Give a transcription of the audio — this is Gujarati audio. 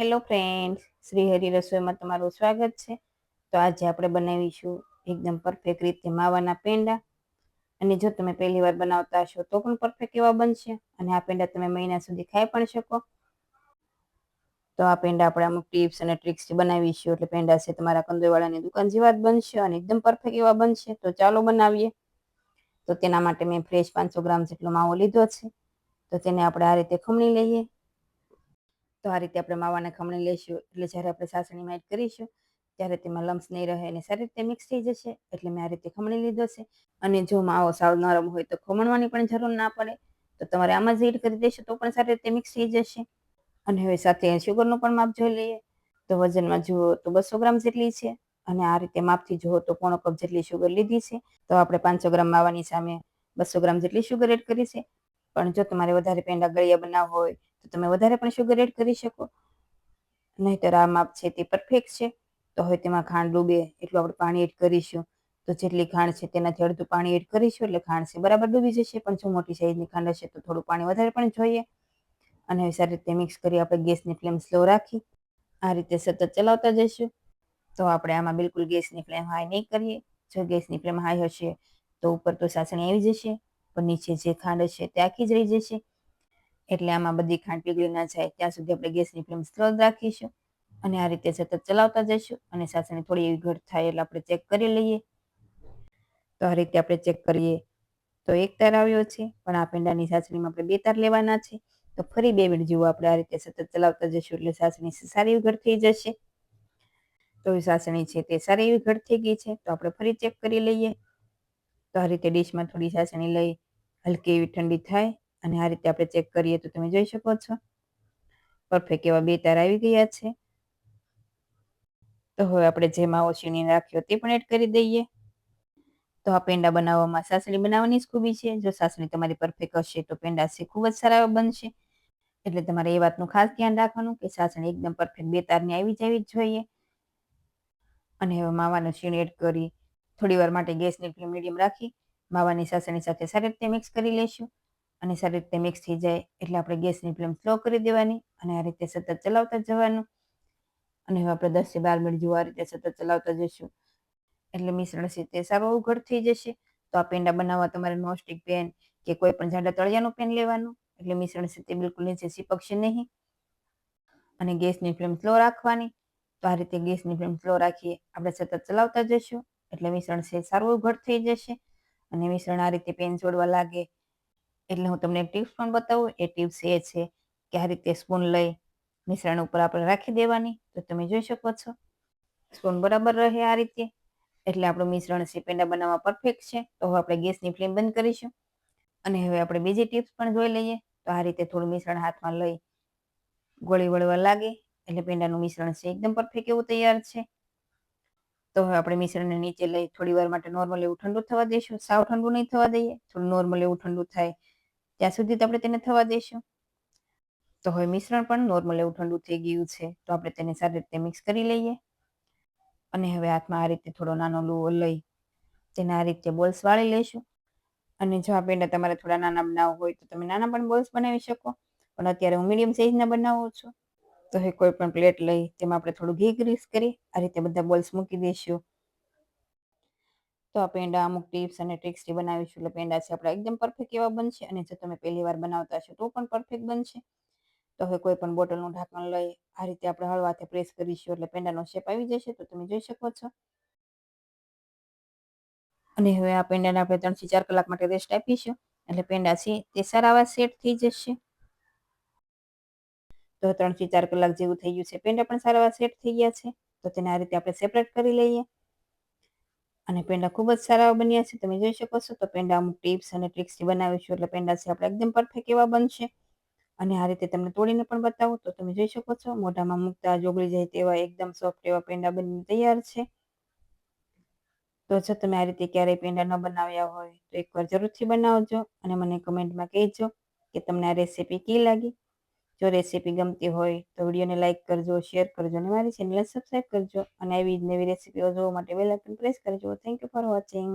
હેલો ફ્રેન્ડ્સ શ્રી હરિ રસોઈમાં તમારું સ્વાગત છે. તો આજે આપણે બનાવીશું એકદમ પરફેક્ટ રીતે માવાના પેંડા. અને જો તમે પહેલી વાર બનાવતા હશો તો પણ પરફેક્ટ એવા બનશે. અને આ પેંડા તમે મહિના સુધી ખાઈ પણ શકો. તો આ પેંડા આપણે અમુક ટિપ્સ અને ટ્રિક્સથી બનાવીશું. એટલે પેંડા છે તમારા કંદોઈવાળાની દુકાન જેવા જ બનશે અને એકદમ પરફેક્ટ એવા બનશે. તો ચાલો બનાવીએ. તો તેના માટે મેં ફ્રેશ પાંચસો ગ્રામ જેટલો માવો લીધો છે. તો તેને આપણે આ રીતે ખમણી લઈએ. તો આ રીતે આપણે માવાને ખમણી લઈશું. એટલે જ્યારે આપણે સાસણીમાં એડ કરીશું, ત્યારે તેમાં લમ્સ નહીં રહે અને સારી રીતે મિક્સ થઈ જશે. એટલે મેં આ રીતે ખમણી લીધો છે. અને જો માવો સાવ નરમ હોય તો ખમણવાની પણ જરૂર ના પડે. તો તમારે આમાં જ એડ કરી દેશો તો પણ સારી રીતે મિક્સ થઈ જશે. અને હવે સાથે શુગરનું પણ માપ જોઈ લઈએ. તો વજનમાં જુઓ તો બસો ગ્રામ જેટલી છે. અને આ રીતે માપથી જુઓ તો પોણો કપ જેટલી શુગર લીધી છે. તો આપણે પાંચસો ગ્રામ માવાની સામે બસો ગ્રામ જેટલી શુગર એડ કરી છે. પણ જો તમારે વધારે પેંડા ગળિયા બનાવવા હોય તો તમે વધારે પણ શુગર એડ કરી શકો. નહીતર આ માપ છે તે પરફેક્ટ છે. તો હવે તેમાં ખાંડ ડૂબે એટલું આપણે પાણી એડ કરીશું. તો જેટલી ખાંડ છે તેનાથી અડધું પાણી એડ કરીશું એટલે ખાંડ છે બરાબર ડૂબી જશે. પણ જો મોટી સાઈઝની ખાંડ હશે તો થોડું પાણી વધારે પણ જોઈએ. અને હવે સારી રીતે મિક્સ કરી આપણે ગેસની ફ્લેમ સ્લો રાખી. આ રીતે સતત ચલાવતા જઈશું. તો આપણે આમાં બિલકુલ ગેસની ફ્લેમ હાઈ નહીં કરીએ. જો ગેસની ફ્લેમ હાઈ હશે તો ઉપર તો સાસણી આવી જશે. પણ નીચે જે ખાંડ હશે તે આખી જ રહી જશે. એટલે આમાં બધી ખાંડ પીગળી ના જાય, ત્યાં સુધી આપણે ગેસની ફ્લેમ સ્લો રાખીશું અને આ રીતે સતત ચલાવતા જઈશું અને સાસણી થોડી એવી ઘટ થાય એટલે આપણે ચેક કરી લઈએ. તો આ રીતે આપણે ચેક કરીએ. તો એક તાર આવ્યો છે, પણ આ પેંડાની સાસણીમાં આપણે બે તાર લેવાના છે. તો ફરી બે મિનિટ જેવું આપણે આ રીતે સતત ચલાવતા જઈશું એટલે સાસણી સારી એવી ઘટ થઈ જશે. તો સાસણી છે તે સારી એવી ઘટ થઈ ગઈ છે, તો આપણે ફરી ચેક કરી લઈએ. તો આ રીતે ડીશમાં થોડી સાસણી લઈ, હલકી એવી ઠંડી થાય. અને આ રીતે આપણે ચેક કરીએ તો તમે જોઈ શકો છો. પરફેક્ટ એવા બે તાર આવી ગયા છે. તો હવે આપણે જે માવો છીણીને રાખ્યો તે પણ એડ કરી દઈએ. તો આ પેંડા બનાવવામાં સાસણી બનાવવાની જ ખૂબી છે. જો સાસણી તમારી પરફેક્ટ હશે તો પેંડા છે ખૂબ જ સારા બનશે. એટલે તમારે એ વાતનું ખાસ ધ્યાન રાખવાનું કે સાસણી એકદમ પરફેક્ટ બે તારની આવી જવી જ જોઈએ. અને હવે માવાનું છીણ એડ કરી થોડી વાર માટે ગેસની ફ્લેમ મીડિયમ રાખી. માવાની સાસણી સાથે સારી રીતે મિક્સ કરી લઈશું અને સારી રીતે મિક્સ થઈ જાય એટલે આપણે ગેસની ફ્લેમ સ્લો કરી દેવાની અને આ રીતે સતત ચલાવતા જવાનું. અને હવે આપણે દસથી બાર મિનિટ જેવું આ રીતે સતત ચલાવતા જઈશું. એટલે મિશ્રણ છે તે સારું ઉઘડ થઈ જશે. તો આ પેંડા બનાવવા તમારે નોનસ્ટિક પેન કે કોઈ પણ જાડા તળિયાનું પેન લેવાનું. એટલે મિશ્રણ છે તે બિલકુલ નીચે સીપકશે નહીં. અને ગેસની ફ્લેમ સ્લો રાખવાની. તો આ રીતે ગેસની ફ્લેમ સ્લો રાખીએ આપણે સતત ચલાવતા જઈશું. એટલે મિશ્રણ છે સારું ઉઘડ થઈ જશે. અને મિશ્રણ આ રીતે પેન છોડવા લાગે એટલે હું તમને ટિપ્સ પણ બતાવું. એ ટિપ્સ એ છે કે આ રીતે સ્પૂન લઈ મિશ્રણ ઉપર આપણે રાખી દેવાની. તો તમે જોઈ શકો છો. સ્પૂન બરાબર રહે આ રીતે. એટલે આપણું મિશ્રણ છે પેંડા બનાવવા પરફેક્ટ છે. તો હવે આપણે ગેસની ફ્લેમ બંધ કરીશું. અને હવે આપણે બીજી ટિપ્સ પણ જોઈ લઈએ. તો આ રીતે થોડું મિશ્રણ હાથમાં લઈ ગોળી વળવા લાગે. એટલે પેંડાનું મિશ્રણ છે એકદમ પરફેક્ટ એવું તૈયાર છે. તો હવે આપણે મિશ્રણને નીચે લઈ થોડી વાર માટે નોર્મલ એવું ઠંડુ થવા દઈશું. સાવ ઠંડુ નહીં થવા દઈએ. થોડું નોર્મલ એવું ઠંડુ થાય ત્યાં સુધી તો આપણે તેને થવા દઈશું તો હવે મિશ્રણ પણ નોર્મલ એવું ઠંડુ થઈ ગયું છે, તો આપણે તેને સારી રીતે મિક્સ કરી લઈએ. અને હવે હાથમાં આ રીતે થોડો નાનો લુવો લઈ તેને આ રીતે બોલ્સ વાળી લઈશું. અને જો આ પેંડા તમારે થોડા નાના બનાવવા હોય તો તમે નાના પણ બોલ્સ બનાવી શકો, પણ અત્યારે હું મીડિયમ સાઇઝના બનાવું છું. તો હવે કોઈ પણ પ્લેટ લઈ તેમાં આપણે થોડું ઘી ગ્રીસ કરી આ રીતે બધા બોલ્સ મૂકી દઈશું. તો આ પેંડા અમુક ટિપ્સ અને ટ્રિક્સથી બનાવીશું એટલે પેંડા છે આપણા એકદમ પરફેક્ટ એવા બનશે અને જો તમે પહેલી વાર બનાવતા હશો તો પણ પરફેક્ટ બનશે. તો હવે કોઈ પણ બોટલનું ઢાંકણ લઈ આ રીતે આપણે હળવાથી પ્રેસ કરીશું એટલે પેંડાનો શેપ આવી જશે તો તમે જોઈ શકો છો. અને હવે આ પેંડાને આપણે ત્રણથી ચાર કલાક માટે રેસ્ટ આપીશું એટલે પેંડા છે તે સારા આવા સેટ થઈ જશે. તો ત્રણથી ચાર કલાક જેવું થઈ ગયું છે. પેંડા પણ સારા એવા સેટ થઈ ગયા છે. તો તેને આ રીતે આપણે સેપરેટ કરી લઈએ. અને પેંડા ખૂબ જ સારા બન્યા છે. તમે જોઈ શકો છો તો પેંડા અમુક ટિપ્સ અને ટ્રિક્સથી બનાવીશું એટલે પેંડા છે આપણે એકદમ પરફેક્ટ એવા બનશે. અને આ રીતે તમને તોડીને પણ બતાવું તો તમે જોઈ શકો છો મોઢામાં મૂકતા જોગળી જાય તેવા એકદમ સોફ્ટ એવા પેંડા બની તૈયાર છે. તો જો તમે આ રીતે ક્યારેય પેંડા ન બનાવ્યા હોય તો એકવાર જરૂરથી બનાવજો અને મને કમેન્ટમાં કહેજો કે તમને આ રેસીપી કેવી લાગી? જો રેસીપી ગમતી હોય તો વિડીયોને લાઇક કરજો શેર કરજો અને મારી ચેનલને સબસ્ક્રાઈબ કરજો. અને આવી જ નવી રેસીપીઓ જોવા માટે બેલ આઇકન પ્રેસ કરજો. Thank you for watching